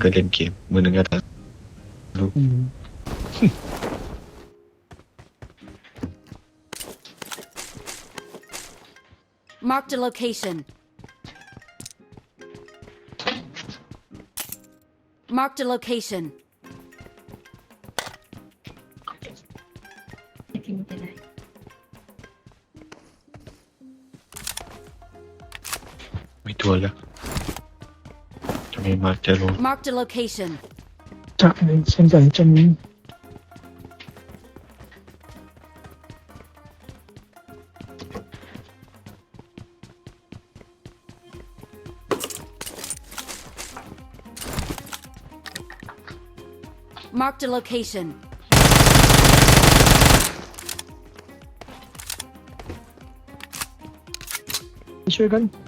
มือหนึ่งก็เล่นเกม มือหนึ่งก็ทอืม Marked a location. Marked a location. ทิ้งไปเลยำไม่ตัวแล้วจะไม่มาจะลง Marked a location. จะในเช่นกั นจะมี Marked a location. ช่วยกัน Marked a location. เรีย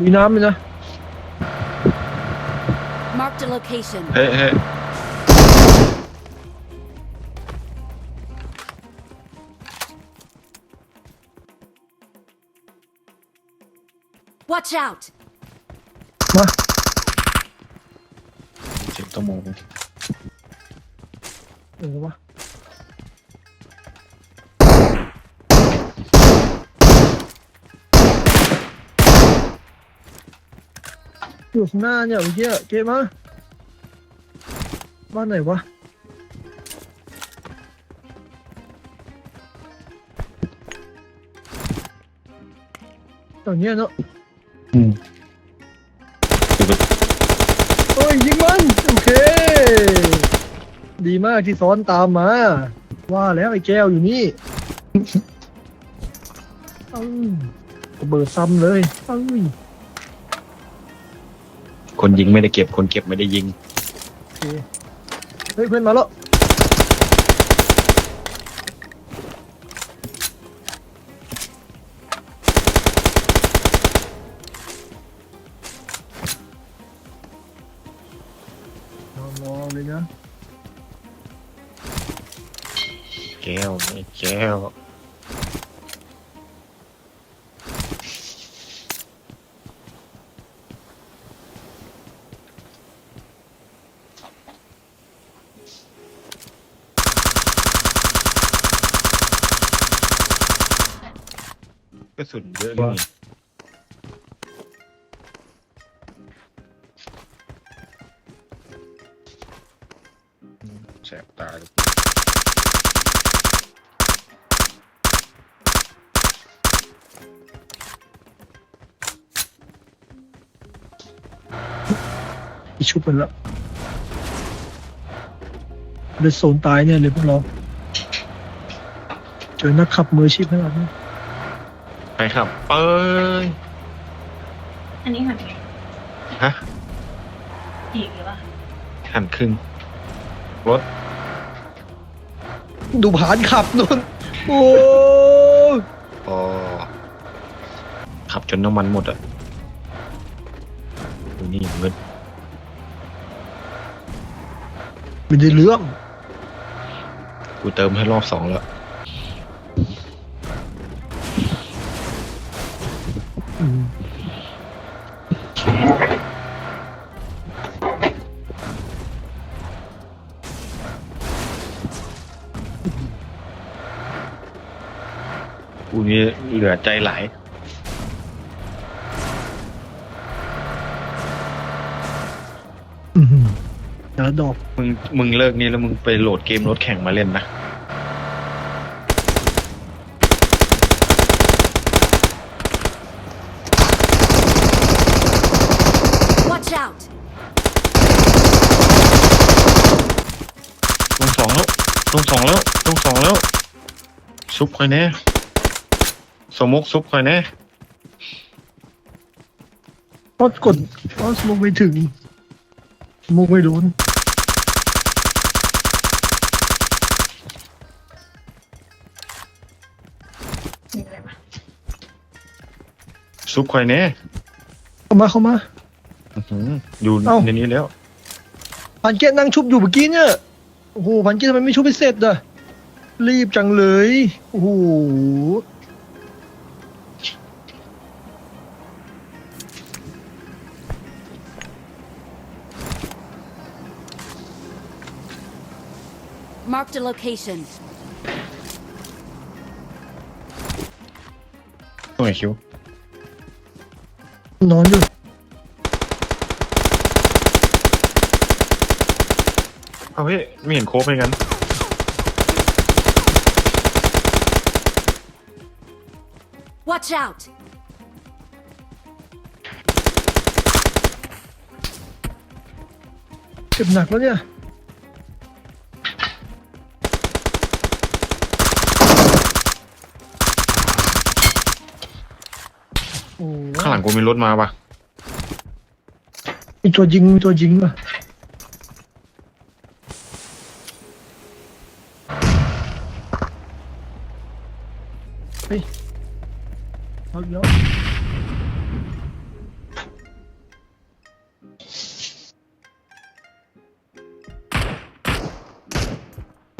มีน้ำไหมนะ Marked a location. เฮ้ยเฮ้ย Watch out! มาเจ็บต้องมองเออวะ อยู่ข้างหน้าเนี่ยเมื่อกี้เกมมาบ้านไหนวะตรงเนี้ยเนาะอืมคือแบบโอ้ยยิงมัน โอเค ดีมากที่ซ้อนตามมา ว่าแล้วไอ้แก้วอยู่นี่เอ้าระเบิดซ้ำเลยเอ้ย คนยิงไม่ได้เก็บ คนเก็บไม่ได้ยิง โอเคเฮ้ยเพื่อนมาแล้วรอรอเลยนะ แก้วไม่แก้ว กระสุนเยอะนี่แสบตาเลยอีชุบมันแล้วเลยโซนตายเนี่ยเลยพวกเรา เจอนักขับมืออาชีพขนาดนี้ ไปครับเอ้ยอันนี้หันไงฮะอีกหรือเปล่าหันครึ่งรถดูผ่านขับนู่นโอ้ยพอขับจนน้ำมันหมดอะดูนี่เงินไม่ได้เรื่องกูเติมให้รอบสองแล้ว กูนี่เหลือใจหลายอืมเดี๋ยวดอกมึงมึงเลิกนี่แล้วมึงไปโหลดเกมรถแข่งมาเล่นนะ Watch out! ลงสองแล้วลงสองแล้วซุปคอยแน่ สมกซุปคอยแน่พอกดพอสมกไม่ถึงสมกไม่โดนมีอะไรมาซุปคอยแน่เข้ามาเข้ามา อื้อหืออยู่เอ้า ในนี้แล้ว พันเกตนั่งชุบอยู่เมื่อกี้เนี่ย โอ้โหพันเกตทำไมไม่ชุบไปเสร็จอะรีบจังเลย โอ้โห Marked a location. หน่วยคิวนอนอยู่เอาเฮ้ยไม่เห็นโค้กเลยกัน Watch out! เจ็บหนักแล้วเนี่ย ข้างหลังกูมีรถมาปะมีตัวยิงมีตัวยิงป่ะเฮ้ยเอาอีกแล้ว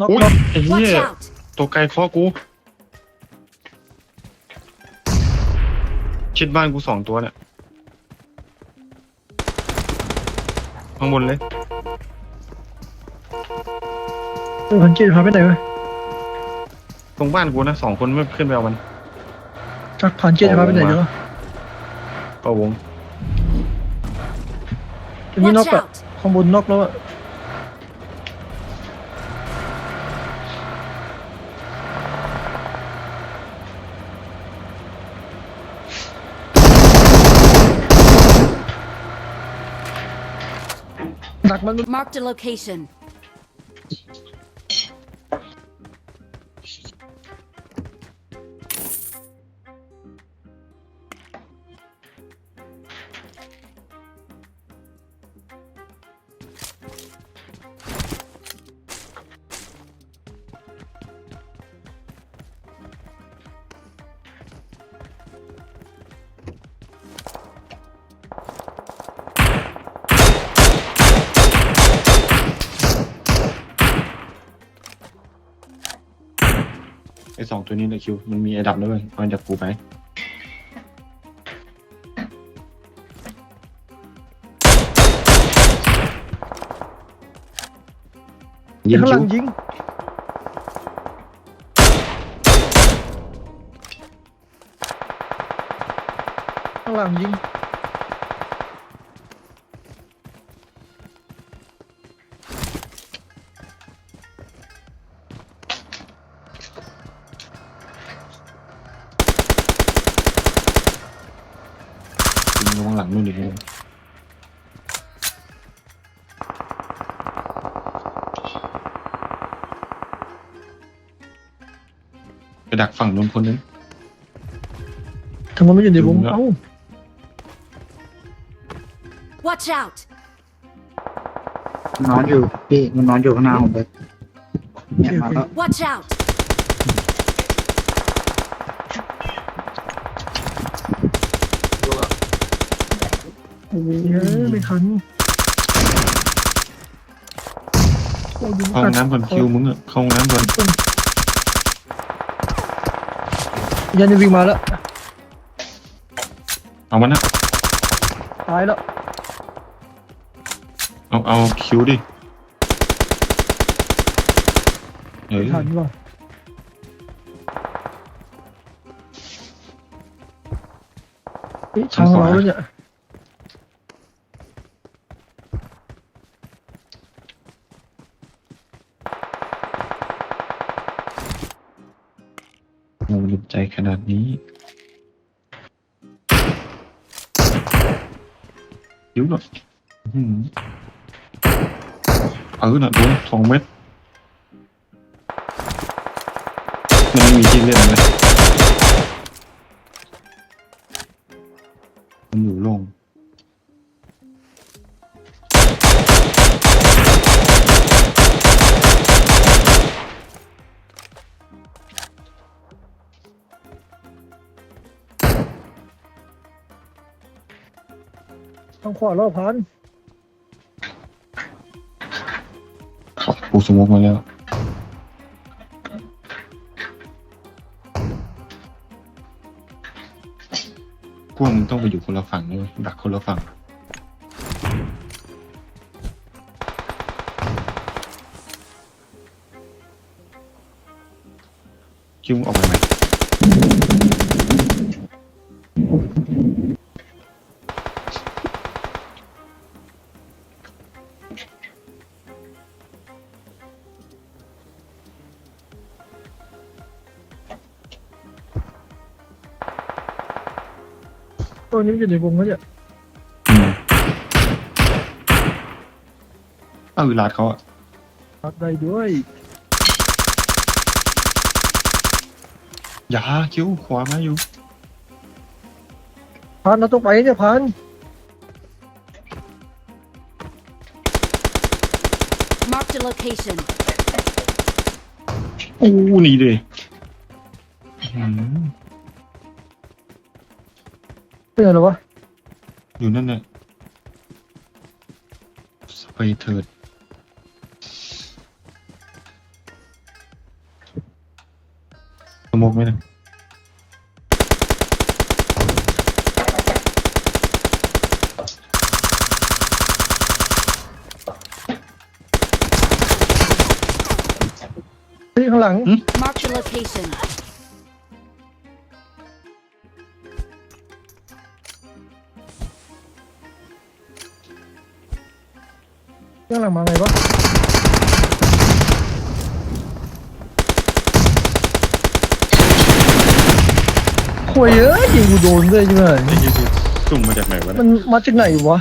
น็อกอุ้ยน็อกไอ้เหี้ Watch ย out! ตัวไกลเคาะกู ชิดบ้านกูสองตัวเนี่ยข้างบนเลยเออพันเกตพาไปไหนวะตรงบ้านกูนะสองคนไม่ขึ้นไปเอามันจักพันเกตจะพาไปไหนเดี๋ยวเอาวงอันนี้น็อก Watch อะ out! ข้างบนน็อกแล้วอะ Marked a location. อ้สองตัวนี้เลยคิว มันมีไอ้ดับด้วยเอาจากกูไปยิงข้างหคิลัว งยิง ข้างหลังยิง ยิงลงหลังนู่นอีกเลยไปดักฝั่งนู้นคนนึงทำไมไม่อยู่ในวงยิงแล้วเอ้า Watch out! นอนอยู่พี่มันนอนอยู่ข้างหน้าผมเลยเนี่ยมาแล้ว Watch out! โอ้ยไม่ทันโอ้ยยิงเข้าห้องน้ำก่อนคิวมึงอะเข้าห้องน้ำก่อนยันนี่วิ่งมาแล้ว เอามันนะตายแล้ว เอาเอาคิวดิเฮ้ยไม่ทันว่ะเฮ้ยทางเราแล้ว เราหใจขนาดนี้ยิ้วหน่อยเออหน่ะดูสองเม็ดมันมีที่เล่นไหมมันอยู่ลง ทางขวารอบพันปูสโมกมาแล้วพวกมึงต้องไปอยู่คนละฝั่งเลยดักคนละฝั่ง คิวมึงออกไปไหม ตัวนี้มันอยู่ในวงแล้วเนี่ยอืมอ้าวเวลาเขาอะรับได้ด้วยอย่าคิวขวามาอยู่ พันเราต้องไปเนี่ยพัน Marked a location. อู้หนี่เลย อืมเป็นไงหรอวะอยู่นั่นน่ะสไปเถิดสโมกไหมนะเฮ้ยข้างหลัง Marked a location. ข้างหลังมาไงวะโวยเอ้ยยิงกูโดนด้วยใช่ไหมไอ้ยี่สุ่มมาจากไหนวะมัเนี่ยนมาจากไหนวะ